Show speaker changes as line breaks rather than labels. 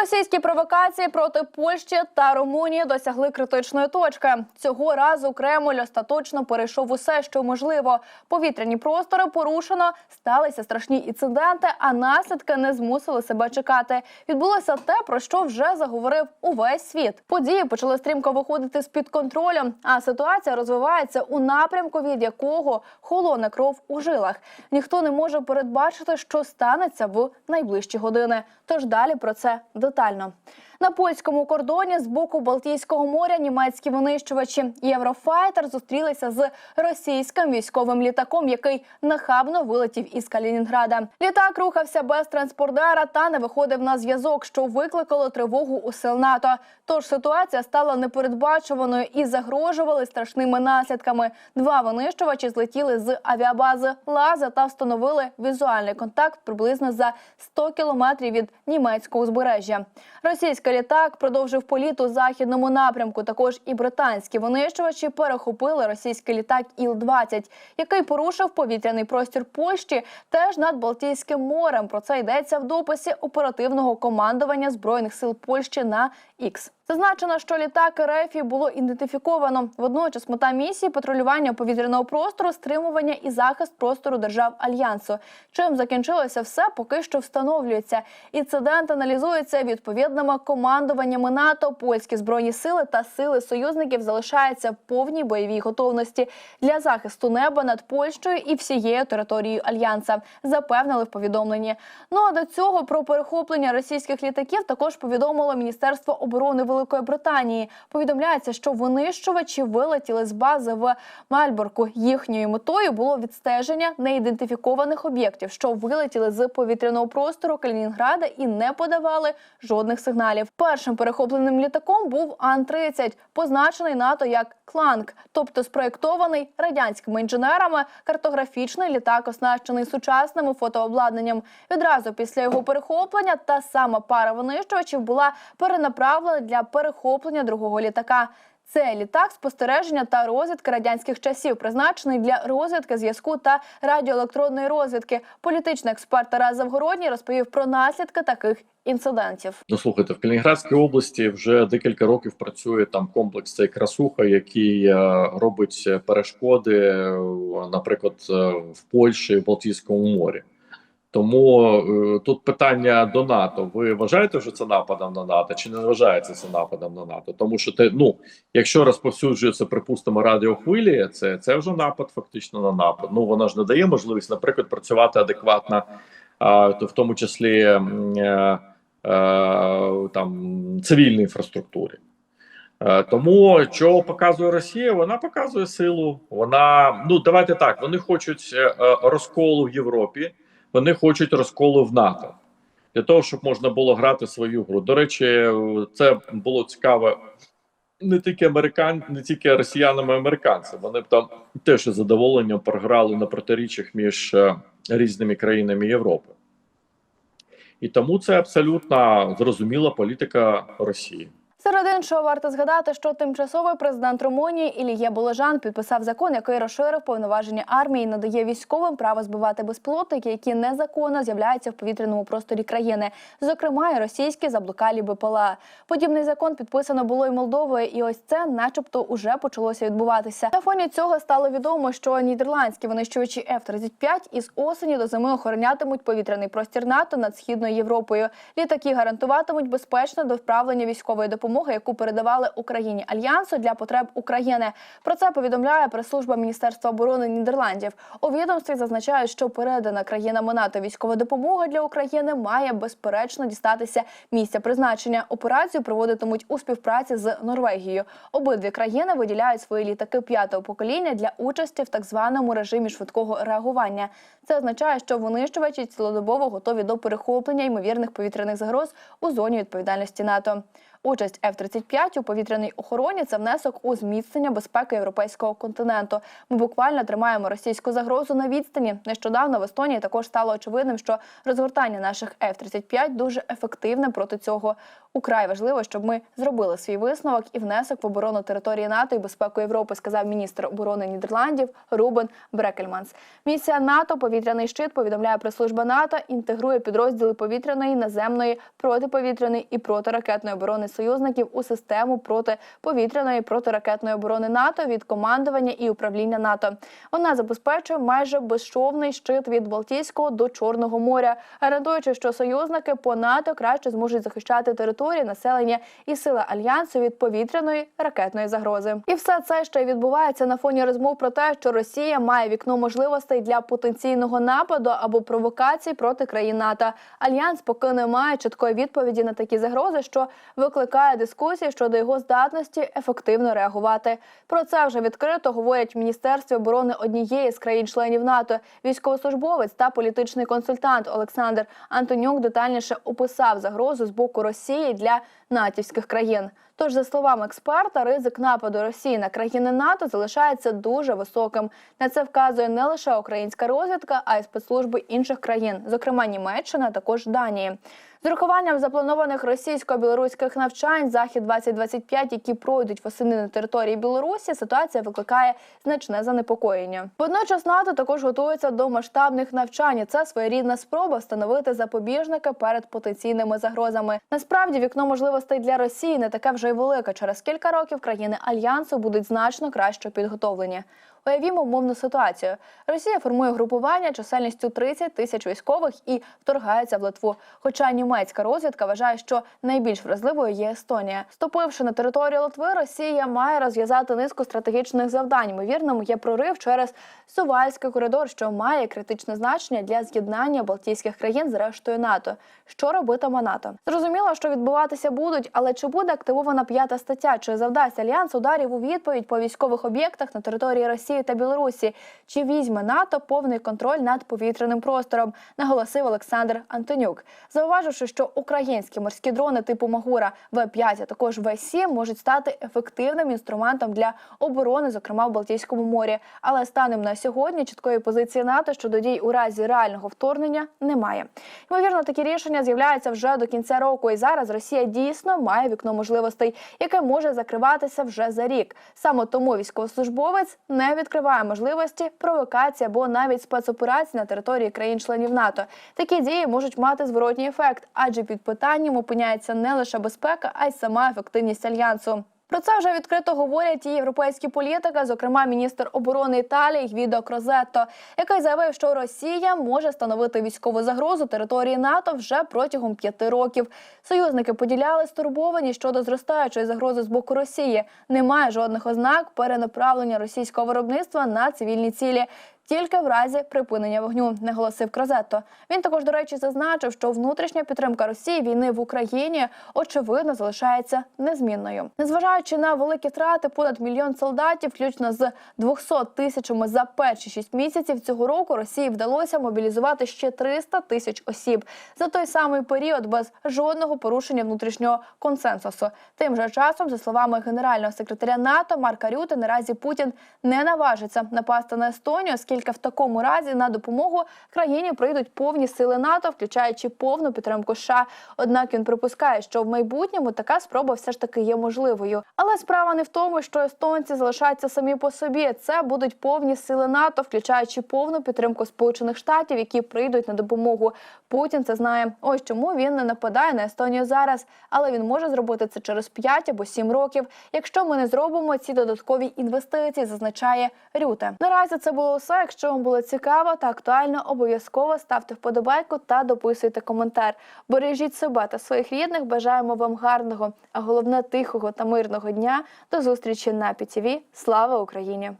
Російські провокації проти Польщі та Румунії досягли критичної точки. Цього разу Кремль остаточно перейшов усе, що можливо. Повітряні простори порушено, сталися страшні інциденти, а наслідки не змусили себе чекати. Відбулося те, про що вже заговорив увесь світ. Події почали стрімко виходити з під контролю, а ситуація розвивається у напрямку, від якого холоне кров у жилах. Ніхто не може передбачити, що станеться в найближчі години. Тож далі про це детально. На польському кордоні з боку Балтійського моря німецькі винищувачі Єврофайтер зустрілися з російським військовим літаком, який нахабно вилетів із Калінінграда. Літак рухався без транспордера та не виходив на зв'язок, що викликало тривогу у сил НАТО. Тож ситуація стала непередбачуваною і загрожували страшними наслідками. Два винищувачі злетіли з авіабази Лаза та встановили візуальний контакт приблизно за 100 кілометрів від німецького узбережжя. Російський літак продовжив політ у західному напрямку. Також і британські винищувачі перехопили російський літак Іл-20, який порушив повітряний простір Польщі теж над Балтійським морем. Про це йдеться в дописі оперативного командування збройних сил Польщі на X. Зазначено, що літак РФ було ідентифіковано. Водночас мета місії патрулювання повітряного простору, стримування і захист простору держав альянсу. Чим закінчилося все, поки що встановлюється. Інцидент аналізується відповідними командуваннями НАТО. Польські збройні сили та сили союзників залишаються в повній бойовій готовності для захисту неба над Польщею і всією територією альянса. Запевнили в повідомленні. Ну а до цього про перехоплення російських літаків також повідомило Міністерство оборони Великої Британії. Повідомляється, що винищувачі вилетіли з бази в Мальборку. Їхньою метою було відстеження неідентифікованих об'єктів, що вилетіли з повітряного простору Калінінграда і не подавали жодних сигналів. Першим перехопленим літаком був Ан-30, позначений НАТО як кланк, тобто спроєктований радянськими інженерами картографічний літак, оснащений сучасним фотообладнанням. Відразу після його перехоплення та сама пара винищувачів була перенаправлена для перехоплення другого літака. Це літак спостереження та розвідки радянських часів, призначений для розвідки зв'язку та радіоелектронної розвідки. Політичний експерт Тарас Завгородній розповів про наслідки таких інцидентів.
Ну, слухайте, в Калінінградській області вже декілька років працює там комплекс цей красуха, який е, робить перешкоди, е, наприклад, е, в Польщі, в Балтійському морі. Тому е, тут питання до НАТО. Ви вважаєте, що це нападом на НАТО, чи не вважаєте це нападом на НАТО? Тому що те, ну, якщо розповсюджується, припустимо, радіохвилі, це, це вже напад фактично на напад. Ну вона ж не дає можливість, наприклад, працювати адекватно, а, то в тому числі м, е, е, там цивільній інфраструктурі. Тому що показує Росія, вона показує силу. Вона ну давайте так. Вони хочуть розколу в Європі, вони хочуть розколу в НАТО для того, щоб можна було грати свою гру. До речі, це було цікаво не тільки американ, не тільки росіянами, а американцями. Вони б там теж із задоволенням програли на протиріччях між е, різними країнами Європи. І тому це абсолютно зрозуміла політика Росії.
Серед іншого варто згадати, що тимчасовий президент Румунії Ілія Болежан підписав закон, який розширив повноваження армії, і надає військовим право збивати безпілотники, які незаконно з'являються в повітряному просторі країни, зокрема і російські заблукалі БПЛА. Подібний закон підписано було і Молдовою, і ось це, начебто, уже почалося відбуватися. На фоні цього стало відомо, що нідерландські винищувачі F-35 із осені до зими охоронятимуть повітряний простір НАТО над східною Європою. Літаки гарантуватимуть безпечне до вправлення військової допомоги, яку передавали Україні альянсу для потреб України. Про це повідомляє прес-служба Міністерства оборони Нідерландів. У відомстві зазначають, що передана країнами НАТО військова допомога для України має безперечно дістатися місця призначення. Операцію проводитимуть у співпраці з Норвегією. Обидві країни виділяють свої літаки п'ятого покоління для участі в так званому режимі швидкого реагування. Це означає, що винищувачі цілодобово готові до перехоплення ймовірних повітряних загроз у зоні відповідальності НАТО. Участь F-35 у повітряній охороні це внесок у зміцнення безпеки європейського континенту. Ми буквально тримаємо російську загрозу на відстані. Нещодавно в Естонії також стало очевидним, що розгортання наших F-35 дуже ефективне проти цього. Украй важливо, щоб ми зробили свій висновок і внесок в оборону території НАТО і безпеку Європи, сказав міністр оборони Нідерландів Рубен Брекельманс. Місія НАТО Повітряний щит повідомляє прес-служба НАТО, інтегрує підрозділи повітряної, наземної, протиповітряної і протиракетної оборони союзників у систему протиповітряної протиракетної оборони НАТО від командування і управління НАТО. Вона забезпечує майже безшовний щит від Балтійського до Чорного моря, гарантуючи, що союзники по НАТО краще зможуть захищати території, населення і сили альянсу від повітряної ракетної загрози. І все це ще відбувається на фоні розмов про те, що Росія має вікно можливостей для потенційного нападу або провокацій проти країн НАТО. Альянс поки не має чіткої відповіді на такі загрози, що викликає дискусії щодо його здатності ефективно реагувати. Про це вже відкрито говорять в міністерстві оборони однієї з країн-членів НАТО. Військовослужбовець та політичний консультант Олександр Антонюк детальніше описав загрозу з боку Росії для натівських країн. Тож, за словами експерта, ризик нападу Росії на країни НАТО залишається дуже високим. На це вказує не лише українська розвідка, а й спецслужби інших країн, зокрема Німеччина, також Данії. З урахуванням запланованих російсько-білоруських навчань захід 2025 які пройдуть восени на території Білорусі, ситуація викликає значне занепокоєння. Водночас НАТО також готується до масштабних навчань. Це своєрідна спроба встановити запобіжники перед потенційними загрозами. Насправді вікно можливостей для Росії не таке вже й велике. Через кілька років країни альянсу будуть значно краще підготовлені. Уявімо умовну ситуацію. Росія формує групування чисельністю 30 тисяч військових і вторгається в Литву. Хоча німецька розвідка вважає, що найбільш вразливою є Естонія. Ступивши на територію Литви, Росія має розв'язати низку стратегічних завдань. Ймовірним є прорив через Сувальський коридор, що має критичне значення для з'єднання Балтійських країн з рештою НАТО. Що робитиме НАТО? Зрозуміло, що відбуватися будуть, але чи буде активована п'ята стаття? Чи завдасть альянс ударів у відповідь по військових об'єктах на території Росії та Білорусі? Чи візьме НАТО повний контроль над повітряним простором? Наголосив Олександр Антонюк, зауваживши, що українські морські дрони типу Магура В-5, а також В-7 можуть стати ефективним інструментом для оборони, зокрема в Балтійському морі. Але станом на сьогодні чіткої позиції НАТО щодо дій у разі реального вторгнення немає. Ймовірно, такі рішення з'являються вже до кінця року, і зараз Росія дійсно має вікно можливостей, яке може закриватися вже за рік. Саме тому військовослужбовець не відкриває можливості провокації або навіть спецоперацій на території країн-членів НАТО. Такі дії можуть мати зворотній ефект, адже під питанням опиняється не лише безпека, а й сама ефективність альянсу. Про це вже відкрито говорять і європейські політики, зокрема міністр оборони Італії Гвідо Крозетто, який заявив, що Росія може становити військову загрозу території НАТО вже протягом п'яти років. Союзники поділяли стурбовані щодо зростаючої загрози з боку Росії. Немає жодних ознак перенаправлення російського виробництва на цивільні цілі. Тільки в разі припинення вогню, наголосив Крозетто. Він також, до речі, зазначив, що внутрішня підтримка Росії війни в Україні очевидно залишається незмінною, незважаючи на великі втрати, понад мільйон солдатів, включно з 200 тисячами за перші шість місяців цього року. Росії вдалося мобілізувати ще 300 тисяч осіб за той самий період без жодного порушення внутрішнього консенсусу. Тим же часом, за словами генерального секретаря НАТО Марка Рюти, наразі Путін не наважиться напасти на Естонію, оскільки в такому разі на допомогу країні прийдуть повні сили НАТО, включаючи повну підтримку США. Однак він припускає, що в майбутньому така спроба все ж таки є можливою. Але справа не в тому, що естонці залишаються самі по собі. Це будуть повні сили НАТО, включаючи повну підтримку Сполучених Штатів, які прийдуть на допомогу. Путін це знає. Ось чому він не нападає на Естонію зараз, але він може зробити це через 5 або 7 років, якщо ми не зробимо ці додаткові інвестиції, зазначає Рюте. Наразі це було все. Якщо вам було цікаво та актуально, обов'язково ставте вподобайку та дописуйте коментар. Бережіть себе та своїх рідних. Бажаємо вам гарного, а головне тихого та мирного дня. До зустрічі на ПІТІВІ. Слава Україні!